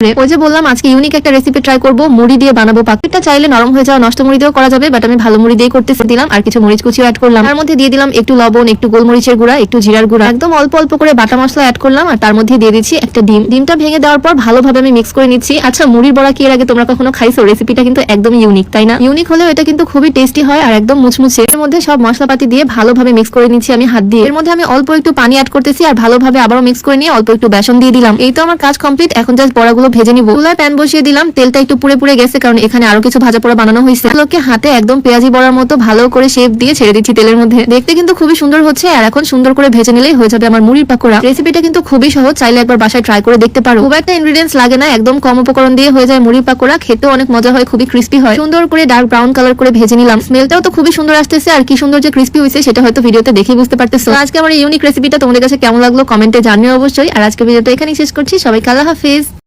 ওই যে বললাম, আজকে ইউনিক একটা রেসিপি ট্রাই করব, মুড়ি দিয়ে বানাবো। পাখিটা চাইলে নরম হয়ে যাওয়া নষ্ট মুড়ি দিয়েও করা যাবে বাট আমি ভালো মুড়ি দিয়ে করতে দিলাম, আর কিছু মরিচ কুচিও অ্যাড করলাম। তার মধ্যে দিয়ে দিলাম একটু লবণ, একটু গোলমরিচের গুঁড়া, একটু জিরার গুঁড়া। একদম অল্প অল্প করে বাটা মশলা অ্যাড করলাম, আর তার মধ্যে দিয়ে দিচ্ছি একটা ডিম। ডিমটা ভেঙে দেওয়ার পর ভালোভাবে আমি মিক্স করে নিচ্ছি। আচ্ছা মুড়ির বড়া কি এর আগে তোমরা কখনো খাইছো? রেসিপিটা কিন্তু একদম ইউনিক তাই না? ইউনিক হলেও এটা কিন্তু খুবই টেস্টি হয় আর একদম মুচমুচে। এর মধ্যে সব মশলাপাতি দিয়ে ভালোভাবে মিক্স করে নিচ্ছি আমি হাত দিয়ে। এর মধ্যে আমি অল্প একটু পানি অ্যাড করতেছি, আর ভালোভাবে আবারও মিক্স করে নিয়ে অল্প একটু বেসন দিয়ে দিলাম। এই তো আমার কাজ কমপ্লিট এখন জাস্ট বড়াগুলো ভেজে নিব। চুলায় প্যান বসিয়ে দিলাম, তেলটা একটু পুড়ে পুড়ে গেছে কারণ এখানে আরও কিছু ভাজা পোড়া বানানো হয়েছে। এগুলোকে হাতে একদম পেঁয়াজি বড়ার মতো ভালো করে শেপ দিয়ে ছেড়ে দিচ্ছি তেলের মধ্যে। দেখতে কিন্তু খুবই সুন্দর হচ্ছে আর এখন সুন্দর করে ভেজে নিলেই হয়ে যাবে আমার মুড়ির পাকোড়া। রেসিপিটা কিন্তু খুবই সহজ, চাইলে একবার বাসায় ট্রাই করে দেখতে পারো। খুব একটা ইনগ্রিডিয়েন্টস লাগে না, একদম কম উপকরণ দিয়ে হয়ে যায় মুড়ির পাকোড়া, খেতেও অনেক মজা হয়, খুবই ক্রিস্পি হয়। সুন্দর করে ডার্ক ব্রাউন কালার করে ভেজে নিলাম। স্মেলটাও তো খুবই সুন্দর আসতেছে আর কি সুন্দর যে ক্রিস্পি হয়েছে সেটা হয়তো ভিডিওতে দেখেই বুঝতে পারতেছো। আজকে আমার ইউনিক রেসিপিটা তোমাদের কাছে কেমন লাগল কমেন্টে জানিও অবশ্যই। আর আজকে ভিডিওটা এখানেই শেষ করছি। সবাই আল্লাহ হাফিজ।